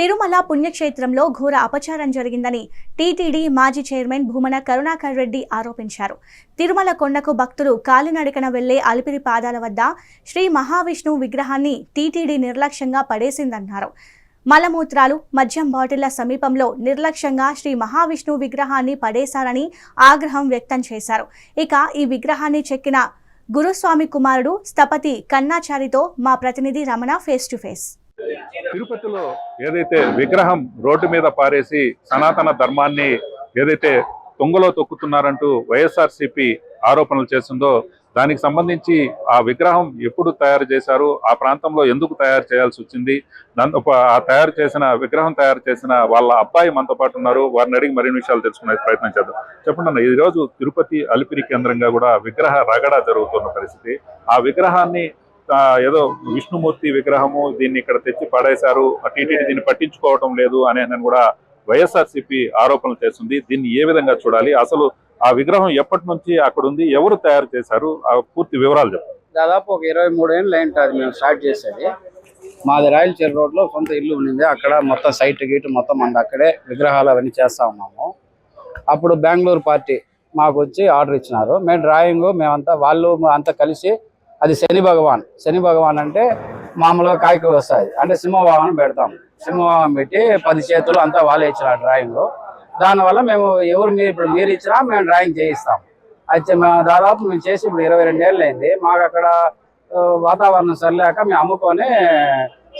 తిరుమల పుణ్యక్షేత్రంలో ఘోర అపచారం జరిగిందని టీటీడీ మాజీ చైర్మన్ భూమన కరుణాకర్ రెడ్డి ఆరోపించారు. తిరుమల కొండకు భక్తులు కాలినడకన వెళ్ళే అలిపిరి పాదాల వద్ద శ్రీ మహావిష్ణువు విగ్రహాన్ని టీటీడీ నిర్లక్ష్యంగా పడేసిందన్నారు. మలమూత్రాలు మద్యం బాటిళ్ళ సమీపంలో నిర్లక్ష్యంగా శ్రీ మహావిష్ణువు విగ్రహాన్ని పడేశారని ఆగ్రహం వ్యక్తం చేశారు. ఇక ఈ విగ్రహాన్ని చెక్కిన గురుస్వామి కుమారుడు స్థపతి కన్నాచారితో మా ప్రతినిధి రమణ ఫేస్ టు ఫేస్ తిరుపతిలో ఏదైతే విగ్రహం రోడ్డు మీద పారేసి సనాతన ధర్మాన్ని ఏదైతే తొంగలో తొక్కుతున్నారంటూ వైఎస్ఆర్సీపీ ఆరోపణలు చేసిందో దానికి సంబంధించి ఆ విగ్రహం ఎప్పుడు తయారు చేశారు ఆ ప్రాంతంలో ఎందుకు తయారు చేయాల్సి వచ్చింది దాంతో ఆ తయారు చేసిన విగ్రహం తయారు చేసిన వాళ్ళ అబ్బాయి మనతో పాటు ఉన్నారు వారిని అడిగి మరిన్ని విషయాలు తెలుసుకునే ప్రయత్నం చేద్దాం. చెప్పండి అన్న ఈ రోజు తిరుపతి అలిపిరి కేంద్రంగా కూడా విగ్రహ రగడ జరుగుతున్న పరిస్థితి. ఆ విగ్రహాన్ని ఏదో విష్ణుమూర్తి విగ్రహము దీన్ని ఇక్కడ తెచ్చి పడేశారు. టీటీడీ దీన్ని పట్టించుకోవటం లేదు అనే కూడా వైఎస్ఆర్సీపీ ఆరోపణలు చేస్తుంది. దీన్ని ఏ విధంగా చూడాలి? అసలు ఆ విగ్రహం ఎప్పటి నుంచి అక్కడ ఉంది? ఎవరు తయారు చేశారు? ఆ పూర్తి వివరాలు చెప్పండి. దాదాపు ఒక ఇరవై మూడు ఏళ్ళు అయింటుంది మేము స్టార్ట్ చేసేది. మాది రాయల్ చెర్ కొంత సొంత ఇల్లు ఉండింది అక్కడ మొత్తం సైట్ గీట్ మొత్తం మంది అక్కడే విగ్రహాలు అవన్నీ చేస్తా ఉన్నాము. అప్పుడు బెంగళూరు పార్టీ మాకు వచ్చి ఆర్డర్ ఇచ్చినారు. మేము డ్రాయింగ్ మేమంతా వాళ్ళు అంతా కలిసి అది శని భగవాన్. శని భగవాన్ అంటే మామూలుగా కాయకు వస్తుంది. అంటే సింహవాహనం పెడతాం. సింహభావం పెట్టి పది చేతులు అంతా వాళ్ళే ఇచ్చిన డ్రాయింగ్లో దానివల్ల మేము ఎవరు మీరు ఇప్పుడు మీరు ఇచ్చినా మేము డ్రాయింగ్ చేయిస్తాం. అయితే మేము దాదాపు మేము చేసి ఇప్పుడు ఇరవై రెండు ఏళ్ళు అయింది మాకు అక్కడ వాతావరణం సరిలేక మేము అమ్ముకొని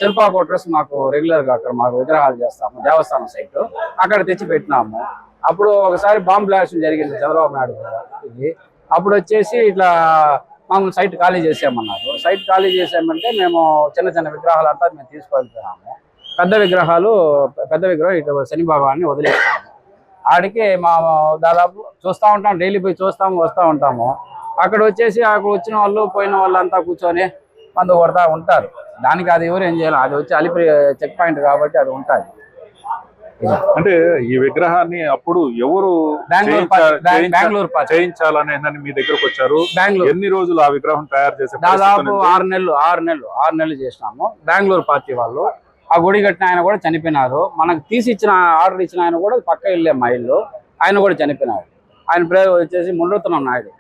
శిల్పా కోట్రస్ మాకు రెగ్యులర్గా అక్కడ మాకు విగ్రహాలు చేస్తాము. దేవస్థానం సైట్ అక్కడ తెచ్చి పెట్టినాము. అప్పుడు ఒకసారి బాంబ్ బ్లాస్ట్ జరిగింది చంద్రబాబు నాయుడు ఇది అప్పుడు వచ్చేసి ఇట్లా మామూలు సైట్ ఖాళీ చేసామన్నారు సైట్ ఖాళీ చేసామంటే మేము చిన్న చిన్న విగ్రహాలు అంతా మేము తీసుకెళ్తున్నాము పెద్ద విగ్రహాలు పెద్ద విగ్రహం ఇటు శని భగవాన్ని వదిలేస్తాము. ఆడికి మా దాదాపు చూస్తూ ఉంటాం డైలీ పోయి చూస్తాము వస్తూ ఉంటాము. అక్కడ వచ్చేసి అక్కడ వచ్చిన వాళ్ళు పోయిన వాళ్ళంతా కూర్చొని మందు కొడతా ఉంటారు. దానికి అది ఎవరు ఏం చేయాలి? అది వచ్చి అలిపి చెక్ పాయింట్ కాబట్టి అది ఉంటుంది. అంటే ఈ విగ్రహాన్ని అప్పుడు ఎవరు బెంగళూరు చేయించాలని మీ దగ్గరకు వచ్చారు. బెంగళూరు. ఎన్ని రోజులు ఆ విగ్రహం తయారు చేసే దాదాపు? ఆరు నెలలు ఆరు నెలలు ఆరు నెలలు చేసినాము. బెంగళూరు పార్టీ వాళ్ళు. ఆ గుడి కట్టిన ఆయన కూడా చనిపోయినారు. మనకు తీసి ఇచ్చిన ఆర్డర్ ఇచ్చిన ఆయన కూడా పక్క ఇల్లే మా ఇల్లు. ఆయన కూడా చనిపోయినాడు. ఆయన పేరు వచ్చేసి మునరత్నం నాయుడు.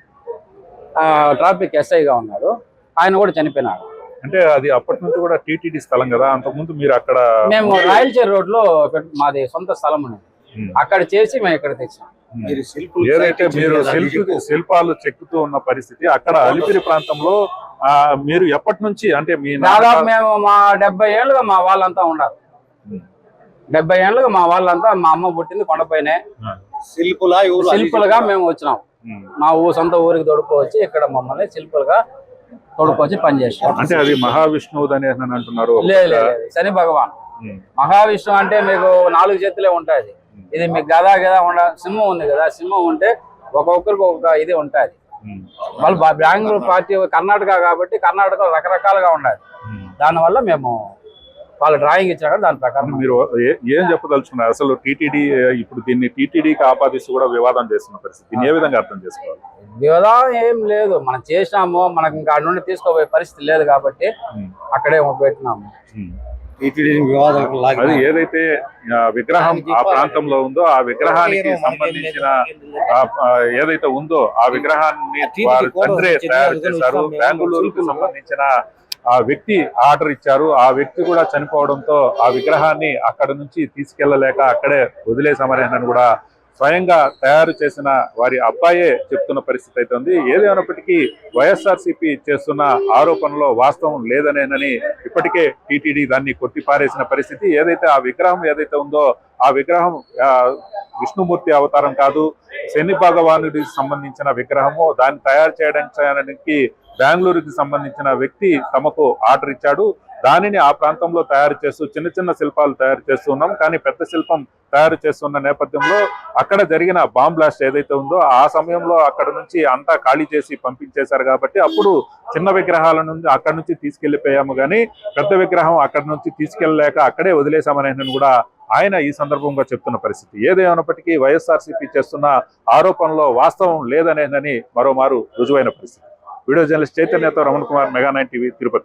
ఆ, ట్రాఫిక్ ఎస్ఐగా ఉన్నారు. ఆయన కూడా చనిపోయినాడు. అంటే అది అప్పటి నుంచి కూడా టీటీడీ స్థలం కదా అంతకుముందు మీరు అక్కడ మేము రాయలచేరు రోడ్లో మాది సొంత స్థలం ఉన్నది ఉమ్. అక్కడ చేసి మేము ఇక్కడ తెచ్చాం ఏదైతే మీరు శిల్పి శిల్పాలు చెక్కుతూ ఉన్న పరిస్థితి అక్కడ అలిపిరి ప్రాంతంలో ఆ మీరు ఎప్పటి నుంచి అంటే మీ దాదాపు మేము మా డెబ్బై ఏళ్ళుగా మా వాళ్ళంతా ఉన్నారు ఉమ్. డెబ్బై ఏళ్ళుగా మా వాళ్ళంతా మా అమ్మ పుట్టింది కొండపైనే. శిల్పుల శిల్పులుగా మేము వచ్చినాం. మా ఊ సొంత ఊరికి తోడుకోవచ్చి ఇక్కడ మమ్మల్ని శిల్పులుగా తోడుకొచ్చి పనిచేస్తాం అంటే అది మహావిష్ణువుదని అని అంటున్నారు లేదు. శని భగవాన్ ఉమ్. మహావిష్ణు అంటే మీకు నాలుగు చేతులే ఉంటాయి ఇది మీకు గదా గదా ఉండ సింహం ఉంది కదా సింహం ఉంటే ఒక్కొక్కరికి ఒక ఇది ఉంటుంది. వాళ్ళు బెంగళూరు పార్టీ కర్ణాటక కాబట్టి కర్ణాటక రకరకాలుగా ఉండాలి. దానివల్ల మేము వాళ్ళు డ్రాయింగ్ ఇచ్చారు కదా, దాని ప్రకారం మీరు ఏ- ఏం చెప్పదలుచుకున్నారు? అసలు టీటీడీ ఇప్పుడు దీన్ని టీటీడీకి ఆపాదిస్తూ కూడా వివాదం చేస్తున్న పరిస్థితి. దీన్ని ఏ విధంగా అర్థం చేసుకోవాలి? వివరం ఏం లేదు. మనం చేసినాము మనకి ఇంకా నుండి తీసుకోబోయే పరిస్థితి లేదు కాబట్టి ఉమ్. అక్కడే పెట్టినాము. లాగి అది ఏదైతే ఆ, విగ్రహం ఆ ప్రాంతంలో ఉందో ఆ విగ్రహానికి సంబంధించిన ఏదైతే ఉందో ఆ విగ్రహాన్ని వారి తండ్రే తయారు చేశారు. బెంగళూరుకు సంబంధించిన ఆ వ్యక్తి ఆర్డర్ ఇచ్చారు. ఆ వ్యక్తి కూడా చనిపోవడంతో ఆ విగ్రహాన్ని అక్కడ నుంచి తీసుకెళ్ళలేక అక్కడే వదిలేసామని అని కూడా స్వయంగా తయారు చేసిన వారి అబ్బాయే చెప్తున్న పరిస్థితి అయితే ఉంది ఏదేమైనప్పటికీ వైఎస్ఆర్సీపీ చేస్తున్న ఆరోపణలో వాస్తవం లేదనేనని ఇప్పటికే టీటీడీ దాన్ని కొట్టిపారేసిన పరిస్థితి. ఏదైతే ఆ విగ్రహం ఏదైతే ఉందో ఆ విగ్రహం విష్ణుమూర్తి అవతారం కాదు శని భగవానుడికి సంబంధించిన విగ్రహము దాన్ని తయారు చేయడానికి బెంగళూరుకి సంబంధించిన వ్యక్తి తమకు ఆర్డర్ ఇచ్చాడు. దానిని ఆ ప్రాంతంలో తయారు చేస్తూ చిన్న చిన్న శిల్పాలు తయారు చేస్తున్నాం కానీ పెద్ద శిల్పం తయారు చేస్తున్న నేపథ్యంలో అక్కడ జరిగిన బాంబ్ బ్లాస్ట్ ఏదైతే ఉందో ఆ సమయంలో అక్కడ నుంచి అంతా ఖాళీ చేసి పంపించేశారు కాబట్టి అప్పుడు చిన్న విగ్రహాల నుంచి అక్కడ నుంచి తీసుకెళ్ళిపోయాము కానీ పెద్ద విగ్రహం అక్కడ నుంచి తీసుకెళ్ళలేక అక్కడే వదిలేశామని కూడా ఆయన ఈ సందర్భంగా చెప్తున్న పరిస్థితి. ఏదేమైనప్పటికీ వైఎస్ఆర్సీపీ చేస్తున్న ఆరోపణలో వాస్తవం లేదనేదని మరోమారు రుజువైన పరిస్థితి. Video journalist చైతన్యతో Raman Kumar mega nine TV Tirupati.